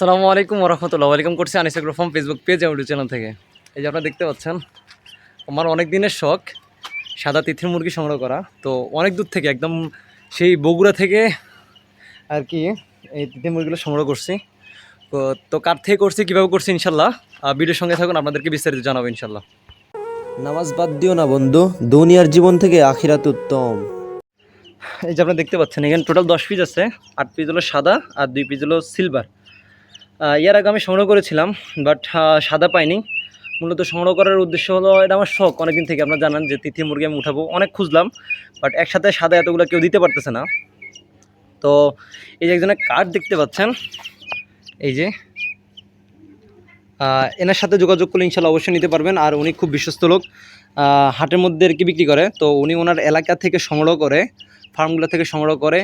আসসালামু আলাইকুম রহমতুল্লাহ ওয়েলকাম করছি Anis from Facebook page YouTube channel থেকে। এই যে আপনারা দেখতে পাচ্ছেন আমার অনেক দিনের শখ সাদা তিথির মুরগি সংগ্রহ করা। তো অনেক দূর থেকে একদম সেই বগুড়া থেকে আর কি এই তিথির মুরগিগুলো সংগ্রহ করছি। তো তো কার থেকে করছি কীভাবে করছি ইনশাল্লাহ ভিডিওর সঙ্গে থাকুন আপনাদেরকে বিস্তারিত জানাব ইনশাল্লাহ। নামাজ বাদ দিও না বন্ধু। দুনিয়ার জীবন থেকে আখিরাত উত্তম। এই যে আপনারা দেখতে পাচ্ছেন এখানে টোটাল দশ পিস আছে। আট পিস হলো সাদা আর দুই পিস হলো সিলভার ইয়ার আগে আমি সংগ্রহ করেছিলাম বাট সাদা পাইনি। মূলত সংগ্রহ করার উদ্দেশ্য হলো, এটা আমার শখ, অনেকদিন থেকে আপনারা জানান যে তিথি মুরগি আমি উঠাবো। অনেক খুঁজলাম বাট একসাথে সাদা এতগুলো কেউ দিতে পারতেছে না। তো, এই যে একজনের কার্ড দেখতে পাচ্ছেন, এই যে এনার সাথে যোগাযোগ করলে ইনশাল্লাহ অবশ্যই নিতে পারবেন, আর উনি খুব বিশ্বস্ত লোক হাটের মধ্যে আর কি বিক্রি করে। তো উনি ওনার এলাকা থেকে সংগ্রহ করে, ফার্মগুলো থেকে সংগ্রহ করে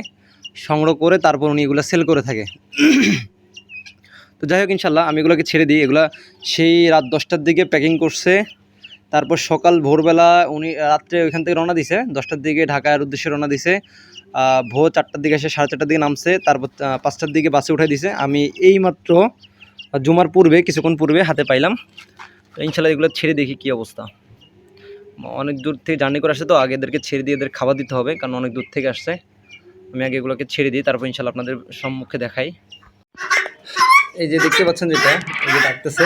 সংগ্রহ করে তারপর উনি এগুলো সেল করে থাকে। তো যাই হোক, ইনশাল্লাহ আমি এগুলোকে ছেড়ে দিই। এগুলা সেই রাত দশটার দিকে প্যাকিং করছে। তারপর সকাল ভোরবেলা উনি রাত্রে ওইখান থেকে রওনা দিছে। দশটার দিকে ঢাকার উদ্দেশ্যে রওনা দিছে। ভোর চারটার দিকে এসে সাড়ে চারটার দিকে নামছে। তারপর পাঁচটার দিকে বাসে উঠাই দিছে। আমি এইমাত্র জুমার পূর্বে, কিছুক্ষণ পূর্বে হাতে পাইলাম। তো ইনশাল্লাহ এগুলো ছেড়ে দেখি কী অবস্থা। অনেক দূর থেকে জার্নি করে আসছে তো, আগে এদেরকে ছেড়ে দিয়ে এদের খাবার দিতে হবে, কারণ অনেক দূর থেকে আসছে। আমি আগে এগুলোকে ছেড়ে দিই, তারপর ইনশাল্লাহ আপনাদের সম্মুখে দেখাই। এই যে দেখতে পাচ্ছেন যেটা, এই যে ডাকতেছে,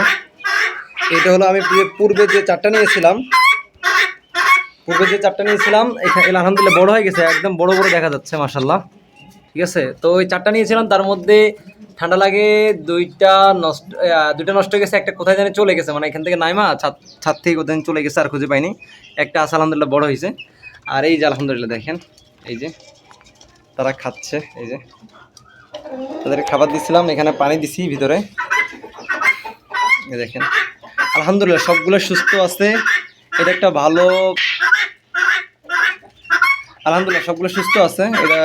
এটা হলো আমি পূর্বে- যে চারটা নিয়েছিলাম, পূর্বে যে চারটা নিয়েছিলাম এখানে আলহামদুলিল্লাহ বড় হয়ে গেছে, একদম বড় বড় দেখা যাচ্ছে মাসাল্লাহ ঠিক আছে? তো ওই চারটা নিয়েছিলাম, তার মধ্যে ঠান্ডা লাগে দুইটা নষ্ট দুইটা নষ্ট হয়ে গেছে, একটা কোথায় জানি চলে গেছে মানে এখান থেকে নাইমা, ছাদ ছাদ থেকে কোথায় চলে গেছে, আর খুঁজে পাইনি। একটা আছে, আলহামদুলিল্লাহ বড় হয়েছে। আর এই যে, আলহামদুলিল্লাহ দেখেন, এই যে, তারা খাচ্ছে, এই যে। তাদেরকে খাবার দিচ্ছিলাম এখানে পানি দিছি ভিতরে দেখেন আলহামদুলিল্লাহ সবগুলো সুস্থ আছে এটা একটা ভালো আলহামদুলিল্লাহ সবগুলো সুস্থ আছে এটা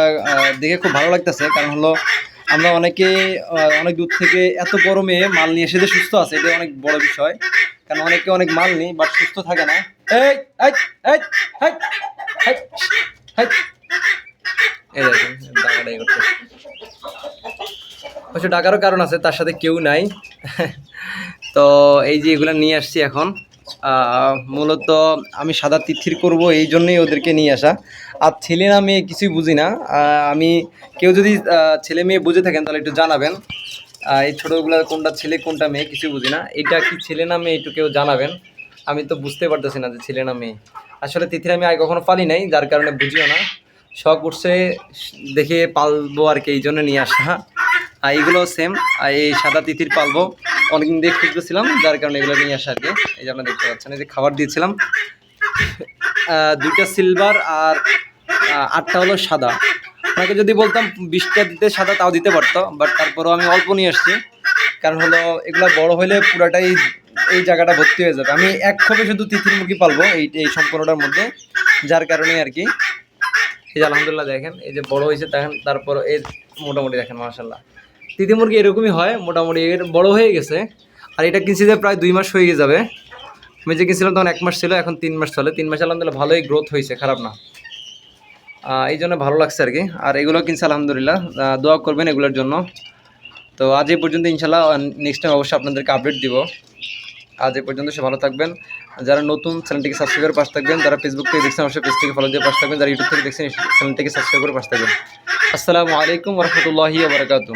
দেখে খুব ভালো লাগতেছে কারণ হলো আমরা অনেকে অনেক দূর থেকে এত গরমে মাল নিয়ে এসে যে সুস্থ আছে এটা অনেক বড় বিষয় কারণ অনেকে অনেক মাল নেই বাট সুস্থ থাকে না এই এই, এই। করতেছে। অবশ্য ডাকারও কারণ আছে, তার সাথে কেউ নাই। তো এই যে এগুলো নিয়ে আসছি এখন মূলত আমি সাদা তিথির করব এই জন্যই ওদেরকে নিয়ে আসা। আর ছেলে না মেয়ে কিছুই বুঝি না। আমি কেউ যদি ছেলে মেয়ে বুঝে থাকেন তাহলে একটু জানাবেন। এই ছোটোগুলো কোনটা ছেলে, কোনটা মেয়ে কিছু বুঝি না। এটা কি ছেলে না মেয়ে একটু কেউ জানাবেন। আমি তো বুঝতে পারতেছি না যে ছেলে না মেয়ে। আসলে তিথির আমি আগে কখনো পালি নাই, যার কারণে বুঝিও না। শখ উঠছে, দেখে পালবো আর কি, এই জন্য নিয়ে আসা। আর এইগুলো সেম আর এই সাদা তিথির পালবো। অনেকদিন দিয়ে খুঁজতেছিলাম, যার কারণে এগুলো নিয়ে আসা আর কি। এই যে আপনারা দেখতে পাচ্ছেন, এই যে খাবার দিয়েছিলাম। দুইটা সিলভার আর আটটা হলো সাদা। আপনাকে যদি বলতাম বিশটা দিতে সাদা, তাও দিতে পারতো বাট তারপরেও আমি অল্প নিয়ে আসছি। কারণ হলো, এগুলো বড় হলে পুরাটাই এই জায়গাটা ভর্তি হয়ে যাবে। আমি এক খোপে শুধু তিথির মুরগি পালবো, এই এই সম্পূর্ণটার মধ্যে, যার কারণে আর কি। এই যে আলহামদুলিল্লাহ দেখেন, এই যে বড় হয়েছে, দেখেন, তারপর এর মোটামুটি দেখেন মার্শাল্লাহ তিথি মুরগি এরকমই হয়, মোটামুটি এর বড় হয়ে গেছে। আর এটা কিনছি যে প্রায় দুই মাস হয়ে যাবে। আমি যে কিনছিলাম তখন এক মাস ছিল, এখন তিন মাস চলে। তিন মাস আলহামদুলিল্লাহ ভালোই গ্রোথ হয়েছে, খারাপ না। এই জন্য ভালো লাগছে আর কি। আর এগুলো কিনছে আলহামদুলিল্লাহ। দোয়া করবেন এগুলোর জন্য। তো আজ এই পর্যন্ত ইনশাল্লাহ নেক্সট টাইম অবশ্যই আপনাদেরকে আপডেট দিব। আজ এ পর্যন্ত সে ভালো থাকবেন। যারা নতুন চ্যানেলটিকে সাবস্ক্রাইব করে পাশ থাকবেন যারা ফেসবুক থেকে দেখছেন, অবশ্যই থেকে ফলো দিয়ে পাশ থাকবেন। যারা ইউটিউব থেকে দেখছেন, চ্যানেলটিকে সাবস্ক্রাইব করে পাশ থাকবেন। আসসালামু আলাইকুম রহমতুল্লাহি বারকাতুহ।